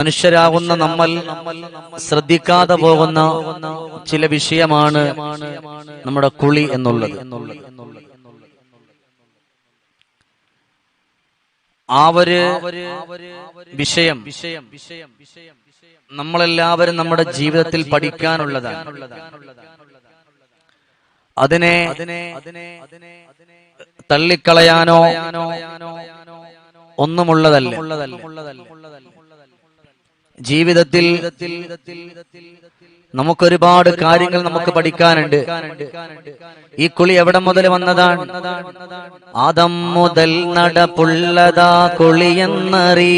മനുഷ്യരാകുന്ന നമ്മൾ ശ്രദ്ധിക്കാതെ പോകുന്ന ചില വിഷയമാണ് നമ്മുടെ കുളി എന്നുള്ളത്. ആ ഒരു വിഷയം നമ്മളെല്ലാവരും നമ്മുടെ ജീവിതത്തിൽ പഠിക്കാനുള്ളതാണ്. അതിനെ തള്ളിക്കളയാനോ ഒന്നുമുള്ളതല്ല. ജീവിതത്തിൽ നമുക്കൊരുപാട് കാര്യങ്ങൾ നമുക്ക് പഠിക്കാനുണ്ട്. ഈ കുളി എവിടെ മുതൽ വന്നതാണ്? ആദം മുതൽ നടപ്പുള്ളതാ കുളിയെന്നറി.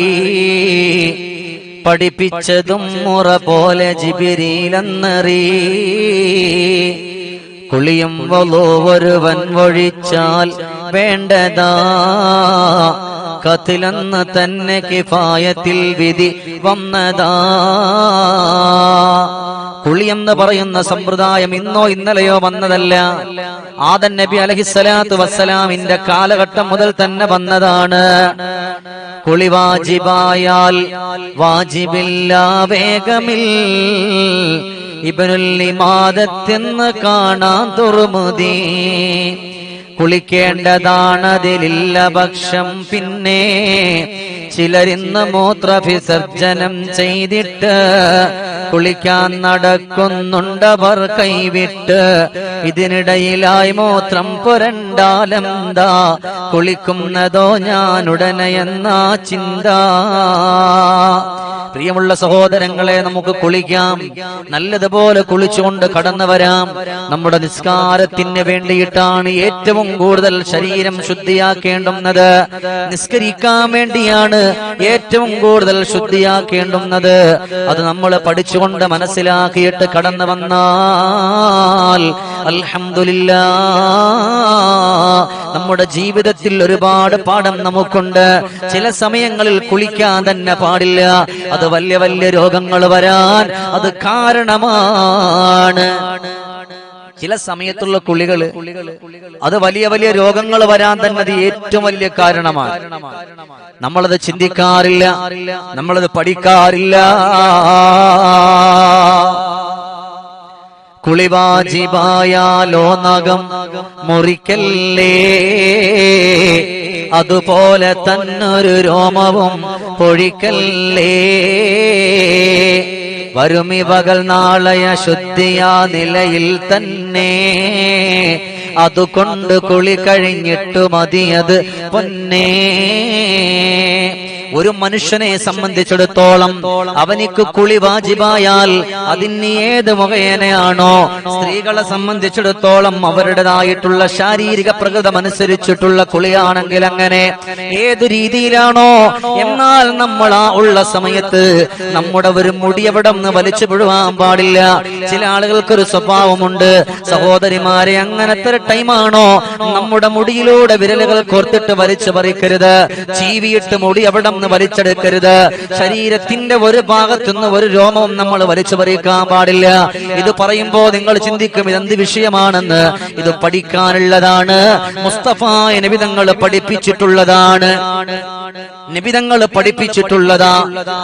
പഠിപ്പിച്ചതും മുറ പോലെ ജിബിരിയിലെന്നറി. കുളിയും വലോ ഒരുവൻ ഒഴിച്ചാൽ വേണ്ടതാ. കത്തിലെന്ന് തന്നെ കിഫായത്തിൽ വിധി വന്നതാ. കുളി എന്ന് പറയുന്ന സമ്പ്രദായം ഇന്നോ ഇന്നലെയോ വന്നതല്ല. ആദൻ നബി അലഹിസ്സലാത്തു വസ്സലാമിന്റെ കാലഘട്ടം മുതൽ തന്നെ വന്നതാണ്. കുളി വാജിബായാൽ വാജിബില്ല വേഗമിൽ ഇബനുൽ ഇമാദത്തെന്ന് കാണാൻ തുറമുദീ കുളിക്കേണ്ടതാണതിലില്ല പക്ഷം പിന്നെ ചിലരിന്ന് മൂത്രവിസർജനം ചെയ്തിട്ട് കുളിക്കാൻ നടക്കുന്നുണ്ടവർ കൈവിട്ട്. ഇതിനിടയിലായി മൂത്രം പുരണ്ടാലെന്താ? കുളിക്കുന്നതോ ഞാൻ ഉടനെ എന്നാ ചിന്ത. പ്രിയമുള്ള സഹോദരങ്ങളെ നമുക്ക് കുളിക്കാം. നല്ലതുപോലെ കുളിച്ചുകൊണ്ട് കടന്നു വരാം. നമ്മുടെ നിസ്കാരത്തിന് വേണ്ടിയിട്ടാണ് ഏറ്റവും കൂടുതൽ ശരീരം ശുദ്ധിയാക്കേണ്ടുന്നത്. നിസ്കരിക്കാൻ വേണ്ടിയാണ് ഏറ്റവും കൂടുതൽ ശുദ്ധിയാക്കേണ്ടുന്നത്. അത് നമ്മൾ പഠിച്ചുകൊണ്ട് മനസ്സിലാക്കിയിട്ട് കടന്നു വന്നാൽ അൽഹമില്ല നമ്മുടെ ജീവിതത്തിൽ ഒരുപാട് പാഠം നമുക്കുണ്ട്. ചില സമയങ്ങളിൽ കുളിക്കാൻ തന്നെ പാടില്ല. അത് വലിയ വലിയ രോഗങ്ങൾ വരാൻ അത് കാരണമാണ്. ചില സമയത്തുള്ള കുളികൾ അത് വലിയ വലിയ രോഗങ്ങൾ വരാൻ തന്നെ അത് ഏറ്റവും വലിയ കാരണമാണ്. നമ്മളത് ചിന്തിക്കാറില്ല. നമ്മളത് പഠിക്കാറില്ല. കുളിവാജിബായാലോ നഖം മുറിക്കല്ലേ. അതുപോലെ തന്നൊരു രോമവും പൊഴിക്കല്ലേ. വരുമി പകൽ നാളയ ശുദ്ധിയാ നിലയിൽ തന്നെ. അതുകൊണ്ട് കുളി കഴിഞ്ഞിട്ടു മതിയത് പൊന്നേ. ഒരു മനുഷ്യനെ സംബന്ധിച്ചിടത്തോളം അവനിക്ക് കുളി വാജിബായാൽ അതിന് ഏത് മുഖേനയാണോ സ്ത്രീകളെ സംബന്ധിച്ചിടത്തോളം അവരുടേതായിട്ടുള്ള ശാരീരിക പ്രകൃതം അനുസരിച്ചിട്ടുള്ള കുളിയാണെങ്കിൽ അങ്ങനെ ഏത് രീതിയിലാണോ എന്നാൽ നമ്മൾ ആ ഉള്ള സമയത്ത് നമ്മുടെ ഒരു മുടിയവിടം വലിച്ചു വിടുവാൻ പാടില്ല. ചില ആളുകൾക്ക് ഒരു സ്വഭാവമുണ്ട് സഹോദരിമാരെ അങ്ങനത്തെ ഒരു ടൈമാണോ നമ്മുടെ മുടിയിലൂടെ വിരലുകൾ കോർത്തിട്ട് വലിച്ചു പറിക്കരുത്. ചീവിയിട്ട് മുടി അവിടെ നിന്ന് വലിച്ചെടുക്കരുത്. ശരീരത്തിന്റെ ഒരു ഭാഗത്തുനിന്ന് ഒരു രോമവും നമ്മൾ വലിച്ചു പറിക്കാൻ പാടില്ല. ഇത് പറയുമ്പോൾ നിങ്ങൾ ചിന്തിക്കും ഇതെന്ത് വിഷയമാണെന്ന്. ഇത് പഠിക്കാനുള്ളതാണ്. മുസ്തഫ നിബിതങ്ങൾ പഠിപ്പിച്ചിട്ടുള്ളതാണ്. നിബിതങ്ങൾ പഠിപ്പിച്ചിട്ടുള്ളതാ.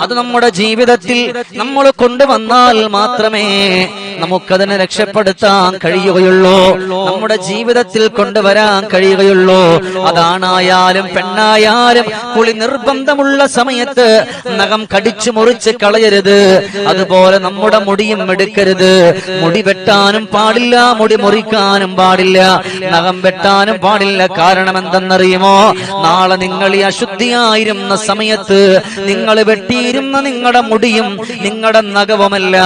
അത് നമ്മുടെ ജീവിതത്തിൽ നമ്മൾ കൊണ്ടുവന്നാൽ മാത്രമേ നമുക്കതിനെ രക്ഷപ്പെടുത്താൻ കഴിയുകയുള്ളൂ. നമ്മുടെ ജീവിതത്തിൽ കൊണ്ടുവരാൻ കഴിയുകയുള്ളൂ. അതാണായാലും പെണ്ണായാലും കുളി നിർബന്ധമുള്ള സമയത്ത് നഖം കടിച്ചു മുറിച്ച് കളയരുത്. അതുപോലെ നമ്മുടെ മുടിയും എടുക്കരുത്. മുടി വെട്ടാനും പാടില്ല മുടി മുറിക്കാനും പാടില്ല. നഖം വെട്ടാനും പാടില്ല കാരണം എന്തെന്നറിയുമോ നാളെ നിങ്ങൾ ഈ അശുദ്ധിയായിരുന്ന സമയത്ത് നിങ്ങൾ വെട്ടിയിരുന്ന നിങ്ങളുടെ മുടിയും നിങ്ങളുടെ നഖവുമല്ല.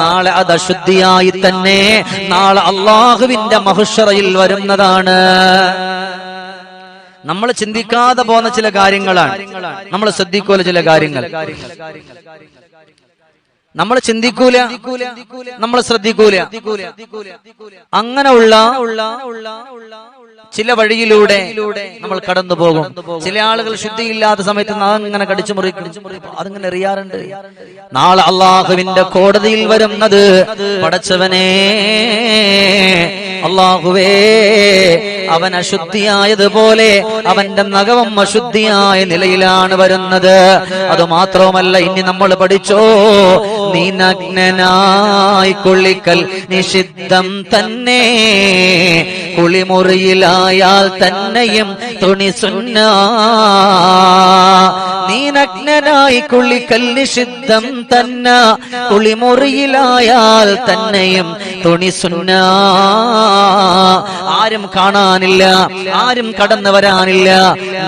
നാളെ അത് അശുദ്ധിയായി തന്നെ. നാളെ അള്ളാഹുവിന്റെ മഹുഷറയിൽ വരുന്നതാണ്. നമ്മൾ ചിന്തിക്കാതെ പോകുന്ന ചില കാര്യങ്ങളാണ്. നമ്മൾ ശ്രദ്ധിക്കൂല ചില കാര്യങ്ങൾ. നമ്മൾ ചിന്തിക്കൂല നമ്മൾ ശ്രദ്ധിക്കൂല. അങ്ങനെയുള്ള ചില വഴിയിലൂടെ നമ്മൾ കടന്നു പോകും ചില ആളുകൾ ശുദ്ധിയില്ലാത്ത സമയത്ത് അങ്ങനെ കടിച്ചു മുറിക്കും. അതിങ്ങനെ അറിയാറുണ്ട് നാളെ അള്ളാഹുവിന്റെ കോടതിയിൽ വരുന്നത് പടച്ചവനെ അള്ളാഹുവേ അവൻ അശുദ്ധിയായതുപോലെ അവന്റെ നഖവും അശുദ്ധിയായ നിലയിലാണ് വരുന്നത്. അത് മാത്രവുമല്ല ഇനി നമ്മൾ പഠിച്ചോ? നീ നഗ്നനായി കുളിക്കൽ നിഷിദ്ധം തന്നെ. കുളിമുറിയിലായാൽ തന്നെയും തുണി സുന്ന. നീ നഗ്നനായി കുളിക്കൽ നിഷിദ്ധം തന്ന. കുളിമുറിയിലായാൽ തന്നെയും തുണി സുന്ന. ആരും കാണാനില്ല ആരും കടന്നു വരാനില്ല.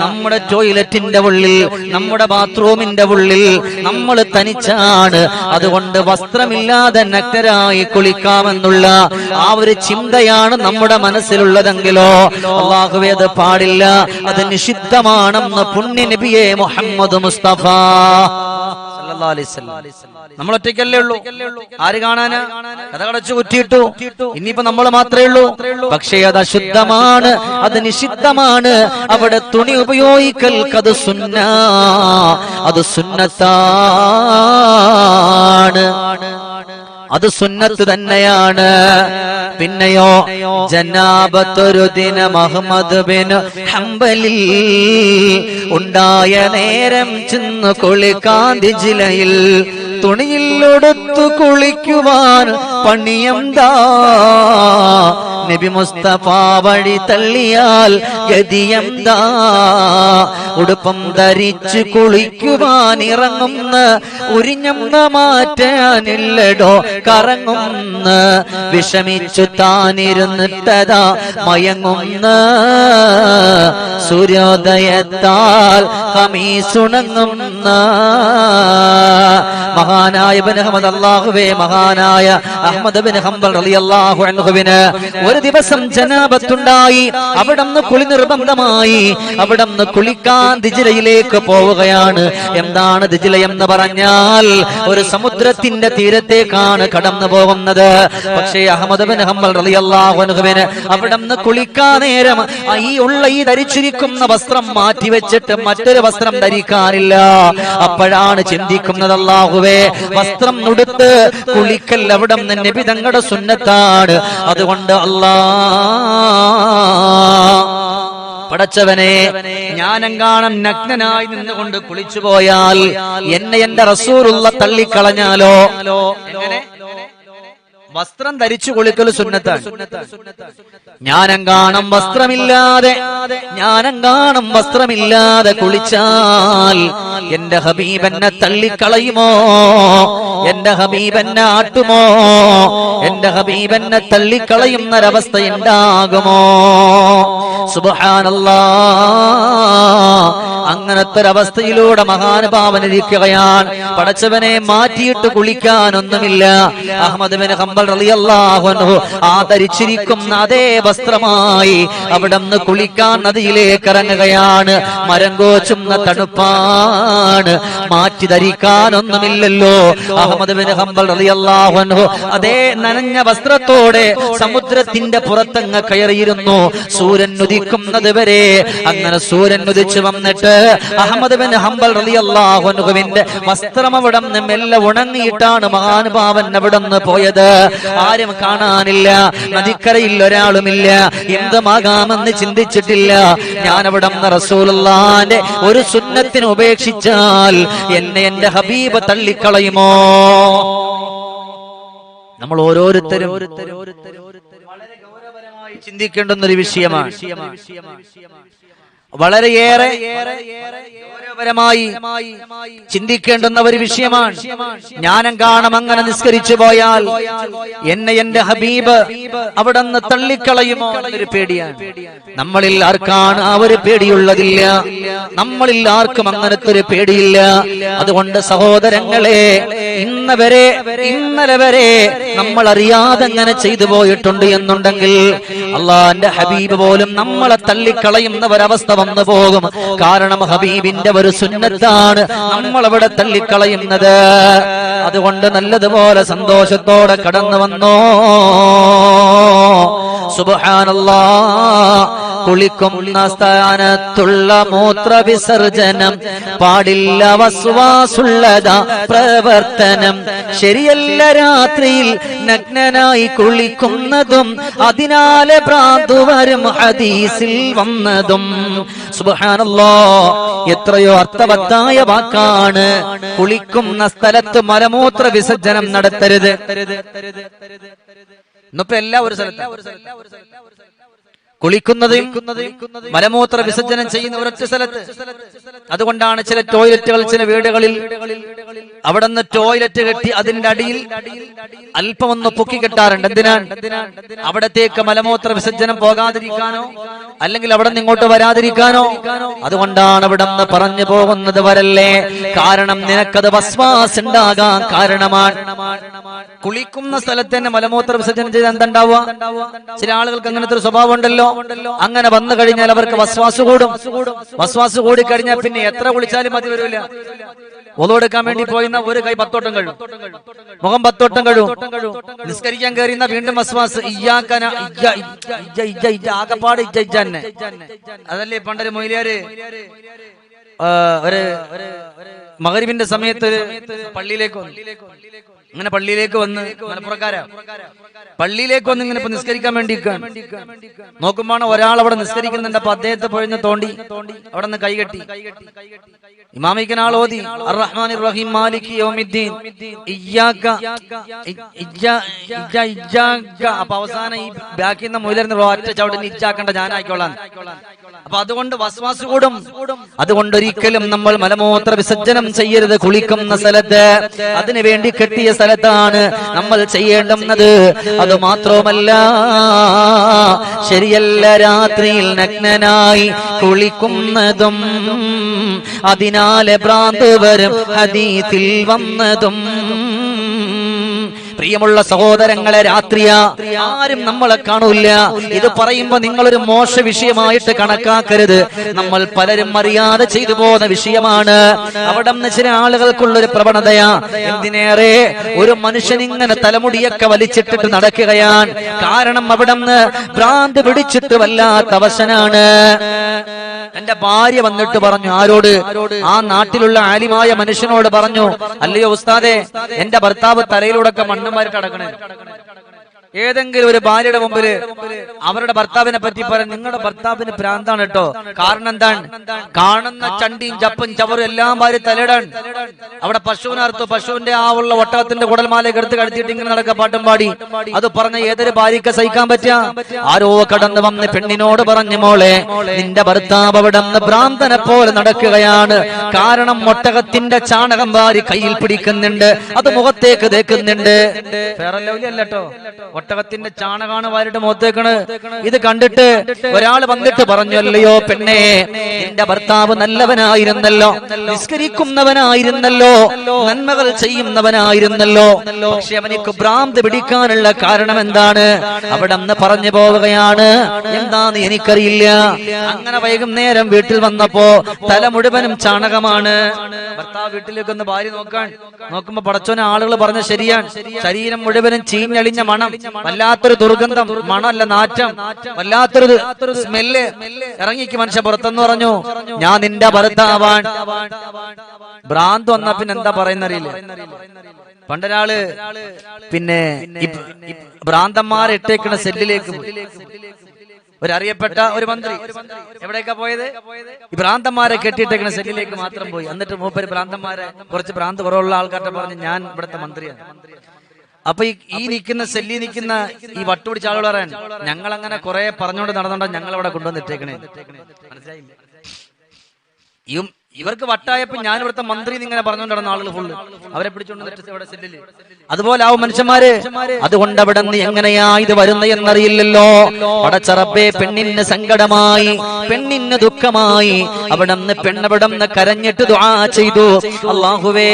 നമ്മുടെ ടോയ്ലറ്റിന്റെ ഉള്ളിൽ നമ്മുടെ ബാത്റൂമിന്റെ ഉള്ളിൽ നമ്മൾ തനിച്ചാണ്. അതുകൊണ്ട് വസ്ത്രമില്ലാതെ നഗ്നരായി കുളിക്കാമെന്നുള്ള ആ ഒരു ചിന്തയാണ് നമ്മുടെ മനസ്സിലുള്ളതെങ്കിലോ. അള്ളാഹുവേ അത് പാടില്ല. അത് നിഷിദ്ധമാണെന്ന് പുണ്യ നബിയെ മുഹമ്മദ് മുസ്തഫ. നമ്മൾ ഒറ്റയ്ക്കല്ലേ ഉള്ളൂ. ആര് കാണാന്? കഥ കടച്ചു കുറ്റിയിട്ടു. ഇനിയിപ്പോ നമ്മൾ മാത്രമേ ഉള്ളൂ. പക്ഷേ അത് അശുദ്ധമാണ്. അത് നിഷിദ്ധമാണ്. അവിടെ തുണി ഉപയോഗിക്കൽ അത് സുന്ന. അത് സുന്നത്താണ്. അത് സുന്നത്ത് തന്നെയാണ്. പിന്നെയോ ജനാബത്തൊരു ദിന അഹമ്മദ് ബിൻ ഹംബലി ഉണ്ടായ നേരം ചെന്ന് കുളിക്കാന്തി ജില്ലയിൽ തുണിയിലൊടുത്തു കുളിക്കുവാൻ പണിയന്താ? നബി മുസ്തഫ വഴി തള്ളിയാൽ ഗതിയന്താ? ഉടുപ്പം ധരിച്ചു കുളിക്കുവാൻ ഇറങ്ങുന്ന ഉരിഞ്ഞ മാറ്റാനില്ലടോ. കറങ്ങുന്ന. വിഷമിച്ചു താനിരുന്നിട്ടതാ മയങ്ങുന്ന. സൂര്യോദയത്താൽ ഹമീസുണങ്ങുന്ന മഹാനായ ബിൻ അഹമ്മദ് അള്ളാഹുവേ മഹാനായ അഹമ്മദ് ബിൻ ഹംബൽ റളിയല്ലാഹു അൻഹുവിന് ഒരു ദിവസം ജനാബത്തുണ്ടായി അവിടുന്ന് കുളി നിർബന്ധമായി. അവിടുന്ന് കുളിക്കാൻ ദിജിലയിലേക്ക് പോവുകയാണ്. എന്താണ് ദിജില എന്ന് പറഞ്ഞാൽ ഒരു സമുദ്രത്തിന്റെ തീരത്തേക്കാണ് കടന്നു പോകുന്നത്. പക്ഷേ അഹമ്മദ് ബിൻ ഹംബൽ റളിയല്ലാഹു അൻഹുവിന് അവിടുന്ന് കുളിക്കാൻ നേരം ഈ ഉള്ള ഈ ധരിച്ചിരിക്കുന്ന വസ്ത്രം മാറ്റി വെച്ചിട്ട് വസ്ത്രം ധരിക്കാനില്ല. അപ്പോഴാണ് ചിന്തിക്കുന്നത് അല്ലാഹുവേ വസ്ത്രം നുടുത്ത് കുളിക്കൽ അവിടെ നബി തങ്ങളുടെ സുന്നത്താണ്. അതുകൊണ്ട് അല്ലാ പടച്ചവനെ ഞാനെങ്കാണം നഗ്നനായി നിന്നുകൊണ്ട് കുളിച്ചു പോയാൽ എന്നെ എന്റെ റസൂറുള്ള തള്ളിക്കളഞ്ഞാലോ? എങ്ങനെ? വസ്ത്രം ധരിച്ചു കുളിക്കൽ സുന്നത്താണ്. കാണും വസ്ത്രമില്ലാതെ ഞാനെങ്കാണം വസ്ത്രമില്ലാതെ കുളിച്ചാൽ എന്റെ ഹബീബെന്നെ തള്ളിക്കളയുമോ? എന്റെ ഹബീബെന്നെ ആട്ടുമോ? എന്റെ ഹബീബെന്നെ തള്ളിക്കളയുന്നൊരവസ്ഥ ഉണ്ടാകുമോ? സുബഹാനല്ലാ. അങ്ങനത്തെ ഒരവസ്ഥയിലൂടെ മഹാനുഭാവനിരിക്കുകയാണ്. പടച്ചവനെ മാറ്റിയിട്ട് കുളിക്കാനൊന്നുമില്ല. അഹമ്മദ് ബിൻ ഹംബൽ ആ ധരിച്ചിരിക്കുന്ന അതേ വസ്ത്രമായി അവിടെ നിന്ന് കുളിക്കാൻ നദിയിലേക്ക് ഇറങ്ങുകയാണ്. മരം കോച്ചുന്ന തണുപ്പാണ്. മാറ്റി ധരിക്കാനൊന്നുമില്ലല്ലോ. അഹമ്മദ് ബിൻ ഹംബൽ റളിയല്ലാഹു അൻഹു അതേ നനഞ്ഞ വസ്ത്രത്തോടെ സമുദ്രത്തിന്റെ പുറത്തങ്ങ് കയറിയിരുന്നു. സൂര്യൻ ഉദിക്കുന്നത് വരെ അങ്ങനെ സൂര്യൻ ഉദിച്ചു വന്നിട്ട് അഹമ്മദ് ബിൻ ഹംബൽ റളിയല്ലാഹു അൻഹുവിന്റെ വസ്ത്രം അവിടെ നിന്ന് മെല്ലെ ഉണങ്ങിയിട്ടാണ് മഹാനുഭാവൻ അവിടെ നിന്ന് പോയത്. ആരും കാണാനില്ല നദിക്കരയിൽ ഒരാളുമില്ല. എന്തുമാകാമെന്ന് ചിന്തിച്ചിട്ടില്ല. ഞാൻ അവിടെ നിന്ന് റസൂലുള്ളാന്റെ ഒരു സുന്നത്തിന് ഉപേക്ഷിച്ചാൽ എന്നെ എന്റെ ഹബീബ് തള്ളിക്കളയുമോ? നമ്മൾ ഓരോരുത്തരും വളരെ ഗൗരവപരമായി ചിന്തിക്കേണ്ടുന്ന ഒരു വിഷയമാണ്. വളരെയേറെ ഗൗരവപരമായി ചിന്തിക്കേണ്ടുന്ന ഒരു വിഷയമാണ്. ജ്ഞാനം കാണും അങ്ങനെ നിസ്കരിച്ചു പോയാൽ എന്നെ എന്റെ ഹബീബ് അവിടെ നിന്ന് തള്ളിക്കളയുമോ എന്നൊരു പേടിയാണ്. നമ്മളിൽ ആർക്കാണ് ആ ഒരു പേടിയുള്ളതില്ല. നമ്മളിൽ ആർക്കും അങ്ങനത്തെ ഒരു പേടിയില്ല. അതുകൊണ്ട് സഹോദരങ്ങളെ ഇന്ന് വരെ ഇന്നലെ വരെ നമ്മൾ അറിയാതെ അങ്ങനെ ചെയ്തു പോയിട്ടുണ്ട് എന്നുണ്ടെങ്കിൽ അള്ളാന്റെ ഹബീബ് പോലും നമ്മളെ തള്ളിക്കളയുന്ന ഒരവസ്ഥ വന്നു പോകും. കാരണം ഹബീബിന്റെ ഒരു സുന്നത്താണ് നമ്മൾ അവിടെ തള്ളിക്കളയുന്നത്. അതുകൊണ്ട് നല്ലതുപോലെ സന്തോഷത്തോടെ കടന്നു വന്നോ. സുബഹാനല്ലാ. കുളിക്കുന്ന സ്ഥാനത്തുള്ള മൂത്ര വിസർജനം പാടില്ല വസ്വാസുള്ളതാ പ്രവർത്തനം. ശരിയല്ല രാത്രിയിൽ നഗ്നനായി കുളിക്കുന്നതും അതിനാലെ ഭ്രാന്തു വരും ഹദീസിൽ വന്നതും. സുബാനല്ലോ എത്രയോ അർത്ഥവത്തായ വാക്കാണ്. കുളിക്കുന്ന സ്ഥലത്ത് മലമൂത്ര വിസർജനം നടത്തരുത്. ഇന്നിപ്പോ എല്ലാ ഒരു സ്ഥലത്ത്. കുളിക്കുന്നതും മലമൂത്ര വിസർജനം ചെയ്യുന്ന ഒരൊറ്റ സ്ഥലത്ത് അതുകൊണ്ടാണ് ചില ടോയ്ലറ്റുകൾ ചില വീടുകളിൽ അവിടെ നിന്ന് ടോയ്ലറ്റ് കെട്ടി അതിന്റെ അടിയിൽ അല്പം ഒന്ന് പൊക്കി കെട്ടാറുണ്ട്. എന്തിനാണ്? അവിടത്തേക്ക് മലമൂത്ര വിസർജനം പോകാതിരിക്കാനോ? അല്ലെങ്കിൽ അവിടെ നിന്ന് ഇങ്ങോട്ട് വരാതിരിക്കാനോ? അതുകൊണ്ടാണ് അവിടെ നിന്ന് പറഞ്ഞു പോകുന്നത് വരല്ലേ? കാരണം നിനക്കത് വസ്വാസ് ഉണ്ടാകാൻ കാരണമാണ്. കുളിക്കുന്ന സ്ഥലത്ത് തന്നെ മലമൂത്ര വിസർജനം ചെയ്ത് എന്തുണ്ടാവുക? ചില ആളുകൾക്ക് അങ്ങനത്തെ ഒരു സ്വഭാവം ഉണ്ടല്ലോ അങ്ങനെ വന്നു കഴിഞ്ഞാൽ അവർക്ക് വസ്വാസ് കൂടും. വസ്വാസ് കൂടി. കഴിഞ്ഞാൽ പിന്നെ എത്ര കുളിച്ചാലും മതി വരില്ല ഒതുവെടുക്കാൻ വേണ്ടി പോയിന്ന ഒരു കൈ പത്തോട്ടം കഴിവും മുഖം പത്തോട്ടം കഴിവും നിസ്കരിക്കാൻ കയറിയുന്ന വീണ്ടും വസ്വാസ് ഇയ്യാക്കന ഇജ്ജ, ഇജ്ജ, ആകപ്പാട് ഇജ്ജ ഇജ്ജ തന്നെ അതല്ലേ പണ്ടൊരു മൊയിലിയാര്? ഒരു മകരിവിന്റെ സമയത്ത് പള്ളിയിലേക്ക് പള്ളിയിലേക്ക് അങ്ങനെ പള്ളിയിലേക്ക് വന്ന് മലപ്പുറക്കാരാ പള്ളിയിലേക്ക് വന്ന് ഇങ്ങനെ നിസ്കരിക്കാൻ വേണ്ടി. നോക്കുമ്പോഴാണ് ഒരാൾ അവിടെ നിസ്കരിക്കുന്നുണ്ട്. അപ്പൊ അദ്ദേഹത്തെ പൊഴിഞ്ഞ തോണ്ടി അവിടെ നിന്ന് കൈകെട്ടി. ഇമാമിക്കൻ ഓതി റഹീം മാലിക്. അപ്പൊ അവസാനം ഈ ബാക്കിൽ നിന്ന് ഒറ്റ ചവിട്ടിന് ഇജ്ജാക്കണ്ട ഞാനായിക്കോളാം. അപ്പൊ അതുകൊണ്ട് വസ്വാസ് കൂടും. അതുകൊണ്ട് ഒരിക്കലും നമ്മൾ മലമൂത്ര വിസർജനം ചെയ്യരുത് കുളിക്കുന്ന സ്ഥലത്ത്. അതിനു വേണ്ടി കെട്ടിയ സ്ഥലത്താണ് നമ്മൾ ചെയ്യേണ്ടുന്നത്. അത് മാത്രവുമല്ല ശരിയല്ല രാത്രിയിൽ നഗ്നനായി കുളിക്കുന്നതും അതിനാലെ ഭ്രാന്ത് വരും ഹദീത്തിൽ വന്നതും. പ്രിയമുള്ള സഹോദരങ്ങളെ രാത്രിയാ ആരും നമ്മളെ കാണൂല ഇത് പറയുമ്പോ നിങ്ങളൊരു മോശ വിഷയമായിട്ട് കണക്കാക്കരുത്. നമ്മൾ പലരും അറിയാതെ ചെയ്തു പോകുന്ന വിഷയമാണ്. അവിടെ നിന്ന് ചില ആളുകൾക്കുള്ള ഒരു പ്രവണതയാ. എന്തിനേറെ ഒരു മനുഷ്യൻ ഇങ്ങനെ തലമുടിയൊക്കെ വലിച്ചിട്ടിട്ട് നടക്കുകയാൻ കാരണം അവിടെ നിന്ന് ഭ്രാന്ത് പിടിച്ചിട്ട് വല്ലാത്ത അവശനാണ്. എന്റെ ഭാര്യ വന്നിട്ട് പറഞ്ഞു ആരോട്? ആ നാട്ടിലുള്ള ആലിമായ മനുഷ്യനോട് പറഞ്ഞു അല്ലയോ ഉസ്താദെ എന്റെ ഭർത്താവ് തലയിലൂടെ മണ്ണുമാരിട്ട് അടക്കണേ ഏതെങ്കിലും ഒരു ഭാര്യയുടെ മുമ്പിൽ അവരുടെ ഭർത്താവിനെ പറ്റി പറയാൻ നിങ്ങളുടെ ഭർത്താവിന് പ്രാന്താണ് കേട്ടോ. കാരണം എന്താണ്? കാണുന്ന ചണ്ടിയും ചപ്പും ചവറും എല്ലാം ഭാര്യ തലയിടാൻ. അവിടെ പശുവിനർത്തു പശുവിന്റെ ആ ഉള്ള ഒട്ടകത്തിന്റെ കുടൽമാലയൊക്കെ എടുത്ത് കടത്തിയിട്ട് ഇങ്ങനെ നടക്ക പാട്ടും പാടി. അത് പറഞ്ഞ ഏതൊരു ഭാര്യക്ക് സഹിക്കാൻ പറ്റുക ആരോ കടന്നു വന്ന് പെണ്ണിനോട് പറഞ്ഞു മോളെ നിന്റെ ഭർത്താവ് അവിടെ ഭ്രാന്തനെ പോലെ നടക്കുകയാണ്. കാരണം ഒട്ടകത്തിന്റെ ചാണകം വാരി കയ്യിൽ പിടിക്കുന്നുണ്ട്. അത് മുഖത്തേക്ക് തേക്കുന്നുണ്ട്. വേറെ കേട്ടോ. ഒട്ടകത്തിന്റെ ചാണകാണ് വാരിട്ട് മുഖത്തേക്കണ്. ഇത് കണ്ടിട്ട് ഒരാൾ വന്നിട്ട് പറഞ്ഞു അല്ലയോ പെണ്ണേ നിന്റെ ഭർത്താവ് നല്ലവനായിരുന്നല്ലോ. നിസ്കരിക്കുന്നവനായിരുന്നല്ലോ. നന്മകൾ ചെയ്യുന്നവനായിരുന്നല്ലോ. പക്ഷെ അവനിക്ക് ഭ്രാന്ത് പിടിക്കാനുള്ള കാരണം എന്താണ്? അവിടെ അന്ന് പറഞ്ഞു പോവുകയാണ്. എന്താന്ന് എനിക്കറിയില്ല. അങ്ങനെ വൈകുന്നേരം വീട്ടിൽ വന്നപ്പോ തല മുഴുവനും ചാണകമാണ്. ഭർത്താവ് വീട്ടിലേക്ക് ഒന്ന് ഭാര്യ നോക്കാൻ. നോക്കുമ്പോ പടച്ചോനെ ആളുകൾ പറഞ്ഞ ശരിയാണ്. ശരീരം മുഴുവനും ചീഞ്ഞളിഞ്ഞ മണം. വല്ലാത്തൊരു ദുർഗന്ധം മണമല്ല നാറ്റം. വല്ലാത്തൊരു സ്മെല്ല്. ഇറങ്ങിക്ക് മനുഷ്യ പുറത്തെന്ന് പറഞ്ഞു. ഞാൻ നിന്റെ ഭർത്താവാൻ ഭ്രാന്ത് വന്ന പിന്നെ എന്താ പറയുന്നറിയില്ല? പണ്ടൊരാൾ പിന്നെ ഭ്രാന്തന്മാരെ ഇട്ടേക്കുന്ന സെല്ലിലേക്ക് ഒരറിയപ്പെട്ട ഒരു അറിയപ്പെട്ട ഒരു മന്ത്രി. എവിടേക്കാ പോയത്? ഈ ഭ്രാന്തന്മാരെ കെട്ടിയിട്ടേക്കുന്ന സെല്ലിലേക്ക് മാത്രം പോയി. എന്നിട്ട് മൂപ്പര് ഭ്രാന്തന്മാരെ കുറച്ച് ഭ്രാന്ത് കുറവുള്ള ആൾക്കാരുടെ പറഞ്ഞ് ഞാൻ ഇവിടുത്തെ മന്ത്രിയാണ്. അപ്പൊ ഈ നിൽക്കുന്ന സെല്ലി നിൽക്കുന്ന ഈ വട്ടുപിടിച്ച ആളുകൾ പറയാൻ ഞങ്ങൾ അങ്ങനെ കുറെ പറഞ്ഞുകൊണ്ട് നടന്നോണ്ടാ ഞങ്ങൾ അവിടെ കൊണ്ടുവന്നിട്ടേക്കണേ. മനസ്സിലായില്ലേ? ഇവർക്ക് വട്ടായപ്പോ ഞാൻ ഇവിടുത്തെ മന്ത്രി ഇങ്ങനെ പറഞ്ഞുകൊണ്ടിരുന്ന ആളുകൾ ഫുള്ള് അവരെ പിടിച്ചോണ്ട് അതുപോലെ ആവും മനുഷ്യന്മാര്. അതുകൊണ്ട് അവിടെ നിന്ന് എങ്ങനെയാ ഇത് വരുന്ന എന്നറിയില്ലല്ലോ. പടച്ചറപ്പേ പെണ്ണിന് സങ്കടമായി പെണ്ണിന് ദുഃഖമായി. അവിടെ നിന്ന് പെണ്ണവിടെ നിന്ന് കരഞ്ഞിട്ട് ദുആ ചെയ്തു. അള്ളാഹുവേ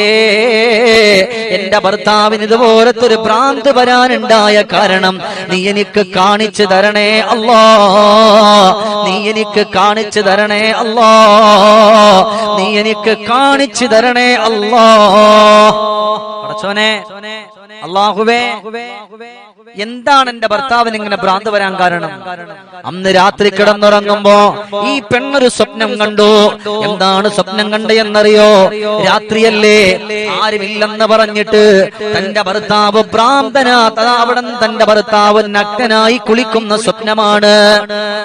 എന്റെ ഭർത്താവിന് ഇതുപോലത്തെ ഒരു ഭ്രാന്ത് വരാനുണ്ടായ കാരണം നീ എനിക്ക് കാണിച്ചു തരണേ അല്ലോ. നീ എനിക്ക് കാണിച്ചു തരണേ അല്ലാ. നീ എനിക്ക് കാണിച്ചു തരണേ അല്ലാഹുവേ അച്ഛനെ അള്ളാഹുവേ എന്താണ് എന്റെ ഭർത്താവിന് ഇങ്ങനെ ഭ്രാന്ത് വരാൻ കാരണം അന്ന് രാത്രി കിടന്നുറങ്ങുമ്പോ ഈ പെണ്ണൊരു സ്വപ്നം കണ്ടു എന്താണ് സ്വപ്നം കണ്ട എന്നറിയോ രാത്രിയല്ലേ ആരുമില്ലെന്ന് പറഞ്ഞിട്ട് തന്റെ ഭർത്താവ് ഭ്രാന്തനാ അവിടെ തന്റെ ഭർത്താവ് നഗ്നായി കുളിക്കുന്ന സ്വപ്നമാണ്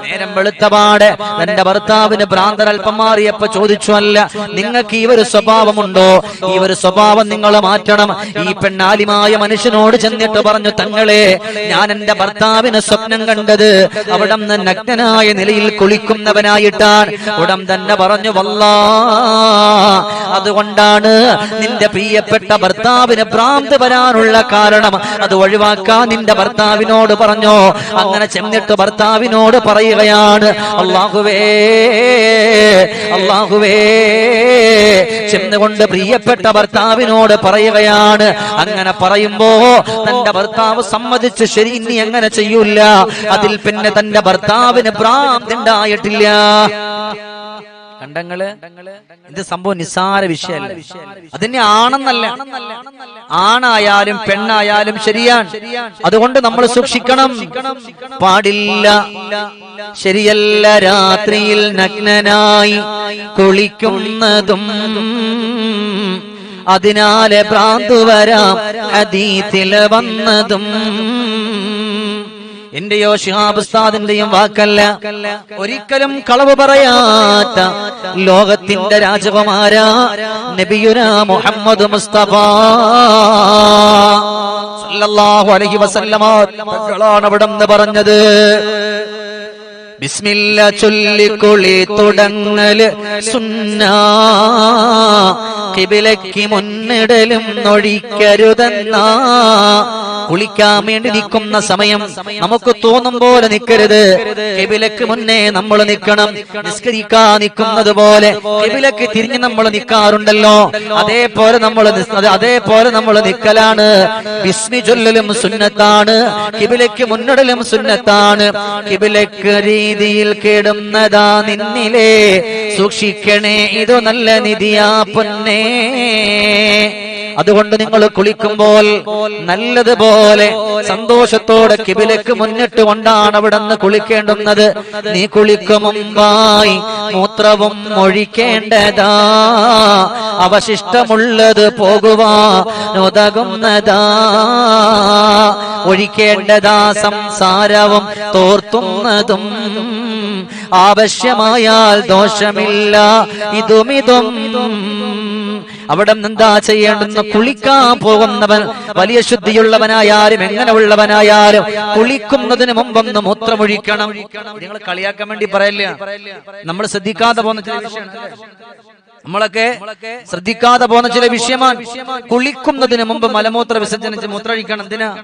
നേരം വെളുത്തപാടെ തന്റെ ഭർത്താവിന് ഭ്രാന്തൻ അല്പം മാറിയപ്പോ ചോദിച്ചു അല്ല നിങ്ങൾക്ക് ഈ ഒരു സ്വഭാവമുണ്ടോ? ഈ ഒരു സ്വഭാവം നിങ്ങൾ മാറ്റണം. ഈ പെണ്ണാലിമായ മനുഷ്യനോട് ചെന്നിട്ട് പറഞ്ഞു തങ്ങളെ ഞാൻ എന്റെ ഭർത്താവിന് സ്വപ്നം കണ്ടത് അവിടെ നഗ്നനായ നിലയിൽ കുളിക്കുന്നവനായിട്ടാണ്. ഉടൻ തന്നെ പറഞ്ഞു വല്ലാ അതുകൊണ്ടാണ് നിന്റെ പ്രിയപ്പെട്ട ഭർത്താവിന് ഭ്രാന്ത് വരാനുള്ള കാരണം. അത് ഒഴിവാക്കാൻ നിന്റെ ഭർത്താവിനോട് പറഞ്ഞോ. അങ്ങനെ ചെന്നിട്ട് ഭർത്താവിനോട് പറയുകയാണ് അള്ളാഹുവേ അള്ളാഹുവേ ചെന്നുകൊണ്ട് പ്രിയപ്പെട്ട ഭർത്താവിനോട് പറയുകയാണ്. അങ്ങനെ പറയുമ്പോ തന്റെ ഭർത്താവ് സമ്മതിച്ചു ശരി ഇനി എങ്ങനെ ചെയ്യൂല. അതിൽ പിന്നെ തന്റെ ഭർത്താവിന് ഭ്രാന്തുണ്ടായിട്ടില്ല കണ്ടങ്ങൾ? ഇത് സംഭവം നിസ്സാര വിഷയല്ല അതിനെ ആണെന്നല്ല. ആണായാലും പെണ്ണായാലും ശരിയാണ്. അതുകൊണ്ട് നമ്മൾ സൂക്ഷിക്കണം. പാടില്ല. ശരിയല്ല രാത്രിയിൽ നഗ്നനായി കുളിക്കുന്നതും. അതിനാലെ ഭ്രാന്തു വരാം. അതീതിൽ വന്നതും. എന്റെയോ ഷിഹാബുസ്താദിന്റെയും വാക്കല്ല. ഒരിക്കലും കളവ് പറയാത്ത ലോകത്തിന്റെ രാജകുമാര നബിയുന മുഹമ്മദ് മുസ്തഫ. സല്ലല്ലാഹു അലൈഹി വസല്ലമ തങ്ങളാണ് അവിടെ പറഞ്ഞത്. ബിസ്മില്ല ചൊല്ലിക്കൊളി തുടങ്ങൽ സുന്ന. കിബിലയ്ക്ക് മുന്നിടലും നൊഴിക്കരുതെന്ന. കുളിക്കാൻ വേണ്ടി നിൽക്കുന്ന സമയം നമുക്ക് തോന്നും പോലെ നിൽക്കരുത്. കിബിലക്ക് മുന്നേ നമ്മൾ നിൽക്കണം. നിസ്കരിക്കാ നിൽക്കുന്നത് പോലെ കിബിലക്ക് തിരിഞ്ഞ് നമ്മൾ നിൽക്കാറുണ്ടല്ലോ. അതേപോലെ നമ്മൾ അതേപോലെ നമ്മൾ നിൽക്കലാണ്. ബിസ്മി ചൊല്ലലും സുന്നത്താണ്. കിബിലയ്ക്ക് മുന്നിടലും സുന്നത്താണ്. കിബിലക്ക് രീതിയിൽ കേടുന്നതാ നിന്നിലേ. സൂക്ഷിക്കണേ ഇതോ നല്ല നിധിയാ പൊന്നേ. അതുകൊണ്ട് നിങ്ങൾ കുളിക്കുമ്പോൾ നല്ലതുപോലെ സന്തോഷത്തോടെ കിബിലേക്ക് മുന്നിട്ട് കൊണ്ടാണ് അവിടെ നിന്ന് കുളിക്കേണ്ടുന്നത്. നീ കുളിക്കും മുമ്പായി മൂത്രവും ഒഴിക്കേണ്ടതാ. അവശിഷ്ടമുള്ളത് പോകുവാ. ഉതകുന്നതാ ഒഴിക്കേണ്ടതാ സംസാരവും തോർത്തുന്നതും. ആവശ്യമായാൽ ദോഷമില്ല. ഇതുമിതും. അവിടെ എന്താ ചെയ്യേണ്ടെന്ന് കുളിക്കാൻ പോകുന്നവൻ. വലിയ ശുദ്ധിയുള്ളവനായാലും എങ്ങനെ ഉള്ളവനായാലും കുളിക്കുന്നതിന് മുമ്പൊന്ന് മൂത്രമൊഴിക്കണം. നിങ്ങൾ കളിയാക്കാൻ വേണ്ടി പറയല്ലേ? നമ്മൾ ശ്രദ്ധിക്കാതെ പോകുന്ന നമ്മളൊക്കെ ശ്രദ്ധിക്കാതെ പോകുന്ന ചില വിഷയമാണ്. കുളിക്കുന്നതിന് മുമ്പ് മലമൂത്ര വിസർജനിച്ച് മൂത്രഴിക്കണം എന്തിനാ?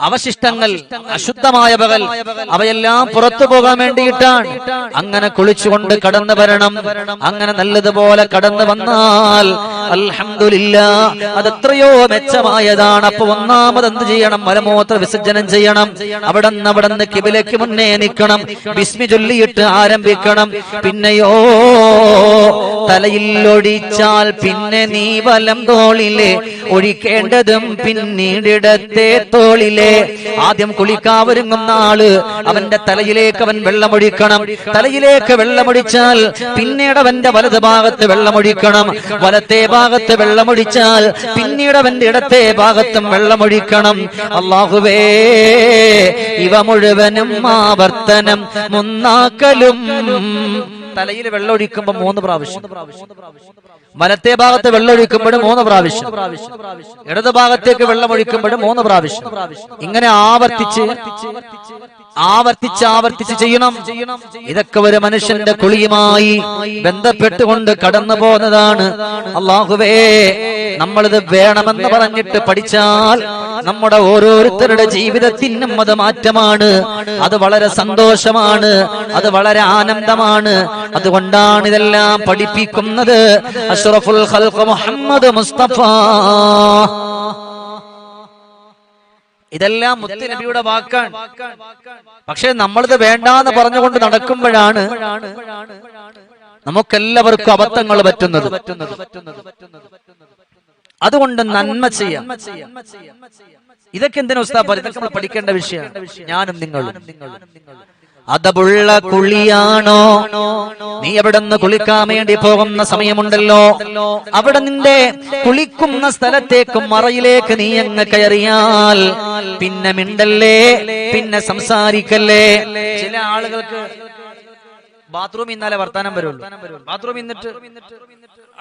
അവശിഷ്ടങ്ങൾ അശുദ്ധമായ പകൽ. അവയെല്ലാം പുറത്തു പോകാൻ വേണ്ടിയിട്ടാണ്. അങ്ങനെ കുളിച്ചുകൊണ്ട് കടന്നു വരണം. അങ്ങനെ നല്ലതുപോലെ കടന്നു വന്നാൽ അലഹമില്ല അത് എത്രയോ മെച്ചമായതാണ്. അപ്പൊ ഒന്നാമത് എന്ത് ചെയ്യണം? മലമൂത്ര വിസർജനം ചെയ്യണം. അവിടെ നിന്ന് അവിടെ നിന്ന് കിബിലേക്ക് മുന്നേ നിൽക്കണം. വിസ്മി ചൊല്ലിയിട്ട് ആരംഭിക്കണം. പിന്നെയോ തലയിൽ ഒഴിച്ചാൽ പിന്നെ നീ വലം തോളിലെ ഒഴിക്കേണ്ടതും പിന്നീടിടത്തെ തോളിലെ. ആദ്യം കുളിക്കാവൊരുങ്ങുന്ന ആൾ അവന്റെ തലയിലേക്ക് അവൻ വെള്ളമൊഴിക്കണം. തലയിലേക്ക് വെള്ളമൊഴിച്ചാൽ പിന്നീട് അവന്റെ വലത് ഭാഗത്ത് വെള്ളമൊഴിക്കണം. വലത്തെ ഭാഗത്ത് വെള്ളമൊഴിച്ചാൽ പിന്നീട് അവന്റെ ഇടത്തെ ഭാഗത്തും വെള്ളമൊഴിക്കണം. അള്ളാഹുവേ ഇവ മുഴുവനും ആവർത്തനം മുന്നാക്കലും തലയിൽ വെള്ളമൊഴിക്കുമ്പോ മൂന്ന് പ്രാവശ്യം. വലത്തെ ഭാഗത്ത് വെള്ളമൊഴിക്കുമ്പോഴും മൂന്ന് പ്രാവശ്യം. ഇടത് ഭാഗത്തേക്ക് വെള്ളമൊഴിക്കുമ്പോഴും മൂന്ന് പ്രാവശ്യം. ഇങ്ങനെ ആവർത്തിച്ച് ആവർത്തിച്ച് ആവർത്തിച്ച് ചെയ്യണം. ഇതൊക്കെ ഒരു മനുഷ്യന്റെ കുളിയുമായി ബന്ധപ്പെട്ടുകൊണ്ട് കടന്നു പോകുന്നതാണ്. അള്ളാഹുവേ നമ്മളിത് വേണമെന്ന് പറഞ്ഞിട്ട് പഠിച്ചാൽ നമ്മുടെ ഓരോരുത്തരുടെ ജീവിതത്തിനും അത് മാറ്റമാണ്. അത് വളരെ സന്തോഷമാണ്. അത് വളരെ ആനന്ദമാണ്. അതുകൊണ്ടാണ് ഇതെല്ലാം പഠിപ്പിക്കുന്നത്. അഷ്റഫുൽ ഖൽഖ് മുഹമ്മദ് മുസ്തഫ. ഇതെല്ലാം മുത്ത് നബിയുടെ വാക്കാണ്. പക്ഷെ നമ്മളിത് വേണ്ടാന്ന് പറഞ്ഞുകൊണ്ട് നടക്കുമ്പോഴാണ് നമുക്കെല്ലാവർക്കും അബദ്ധങ്ങൾ പറ്റുന്നത്. അതുകൊണ്ട് നന്മ ചെയ്യാം. ഇതൊക്കെ എന്തിനാ ഉസ്താ ഇതൊക്കെ പഠിക്കേണ്ട വിഷയമാണ്. ഞാനും നിങ്ങളും. അതബുള്ള കുളിയാണോ? നീ അവിടെ നിന്ന് കുളിക്കാൻ വേണ്ടി പോകുന്ന സമയമുണ്ടല്ലോ? അവിടെ നിന്റെ കുളിക്കുന്ന സ്ഥലത്തേക്ക് മറയിലേക്ക് നീ അങ്ങ് കയറിയാൽ പിന്നെ മിണ്ടല്ലേ? പിന്നെ സംസാരിക്കല്ലേ? ചില ആളുകൾക്ക് ബാത്റൂം ഇന്നാലേ വർത്താനം വരുള്ളൂ. ബാത്റൂമിൽ നിന്നിട്ട്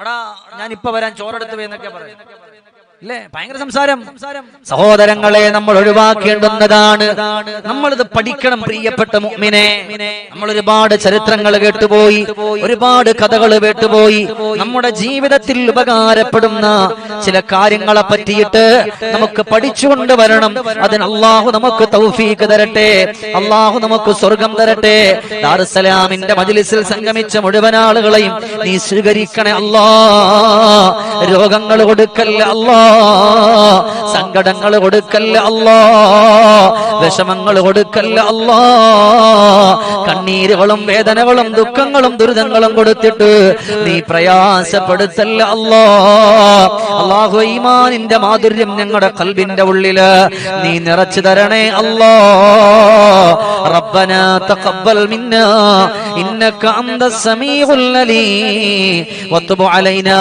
അടാ ഞാൻ ഇപ്പൊ വരാൻ ചോറെടുത്ത് എന്നൊക്കെ പറയും. അല്ലേ ഭയങ്കര സംസാരം. സഹോദരങ്ങളെ നമ്മൾ ഒഴിവാക്കേണ്ടുന്നതാണ്. നമ്മളിത് പഠിക്കണം പ്രിയപ്പെട്ട മുഗ്മിനെ നമ്മൾ ഒരുപാട് ചരിത്രങ്ങൾ കേട്ടുപോയി. ഒരുപാട് കഥകൾ കേട്ടുപോയി. നമ്മുടെ ജീവിതത്തിൽ ഉപകാരപ്പെടുന്ന ചില കാര്യങ്ങളെ പറ്റിയിട്ട് നമുക്ക് പഠിച്ചുകൊണ്ട് വരണം. അതിന് അള്ളാഹു നമുക്ക് തൗഫീക്ക് തരട്ടെ. അള്ളാഹു നമുക്ക് സ്വർഗം തരട്ടെ. ദാറുസലാമിന്റെ മജിലിസിൽ സംഗമിച്ച മുഴുവൻ ആളുകളെയും നീ സ്വീകരിക്കണേ അല്ലാ. രോഗങ്ങൾ കൊടുക്കല്ല അല്ലാ സങ്കടങ്ങൾ കൊടുക്കല്ല അല്ലാ വിഷമങ്ങൾ കൊടുക്കല്ല അല്ലാ കണ്ണീരുകളും വേദനകളും ദുഃഖങ്ങളും ദുരിതങ്ങളും കൊടുത്തിട്ട് നീ പ്രയാസപ്പെടുത്തല്ല അല്ലാ അള്ളാഹു ഈമാനിന്റെ മാധുര്യം ഞങ്ങളുടെ കൽബിന്റെ ഉള്ളില് നീ നിറച്ചു തരണേ അല്ലാ ربنا تقبل منا إنك أنت السميع العليم وتب علينا